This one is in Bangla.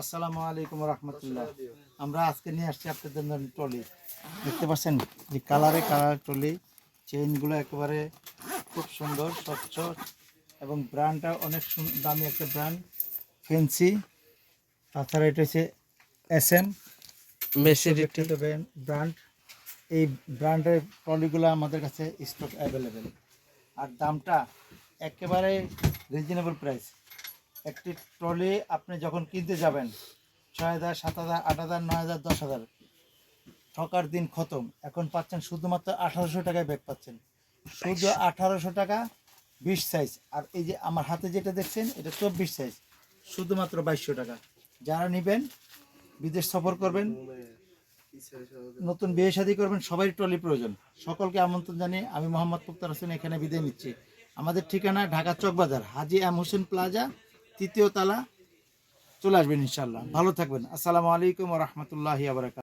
আসসালামু আলাইকুম রহমতুল্লাহ। আমরা আজকে নিয়ে আসছি আপনাদের জন্য ট্রলি। দেখতে পাচ্ছেন যে কালারে কালার ট্রলি চেইনগুলো একেবারে খুব সুন্দর স্বচ্ছ এবং ব্র্যান্ডটা অনেক দামি একটা ব্র্যান্ড ফেন্সি তাছাড়া এটা হচ্ছে এস এম ব্র্যান্ড এই ব্র্যান্ডের ট্রলিগুলো আমাদের কাছে স্টক অ্যাভেলেবেল আর দামটা একেবারে রিজনেবল প্রাইস একটি ট্রলি আপনি যখন কিনতে যাবেন ছয় হাজার সাত হাজার আট হাজার নয় হাজার দশ হাজার ঠকার দিন খতম। এখন পাচ্ছেন শুধুমাত্র আঠারোশো টাকায় ব্যাগ পাচ্ছেন। শুধু আঠারোশো টাকা বিশ সাইজ আর এই যে আমার হাতে যেটা দেখছেন এটা চব্বিশ সাইজ শুধুমাত্র বাইশশো টাকা। যারা নেবেন বিদেশ সফর করবেন নতুন বিয়ে শাদী করবেন সবাই ট্রলি প্রয়োজন। সকলকে আমন্ত্রণ জানিয়ে আমি মোহাম্মদ মুক্তার হোসেন এখানে বিদায় নিচ্ছি। আমাদের ঠিকানা ঢাকা চকবাজার হাজি এম হোসেন প্লাজা তৃতীয় তালা চলে আসবেন ইনশাল্লাহ ভালো থাকবেন। আসসালামু আলাইকুম রহমতুল্লাহ আবরাকাত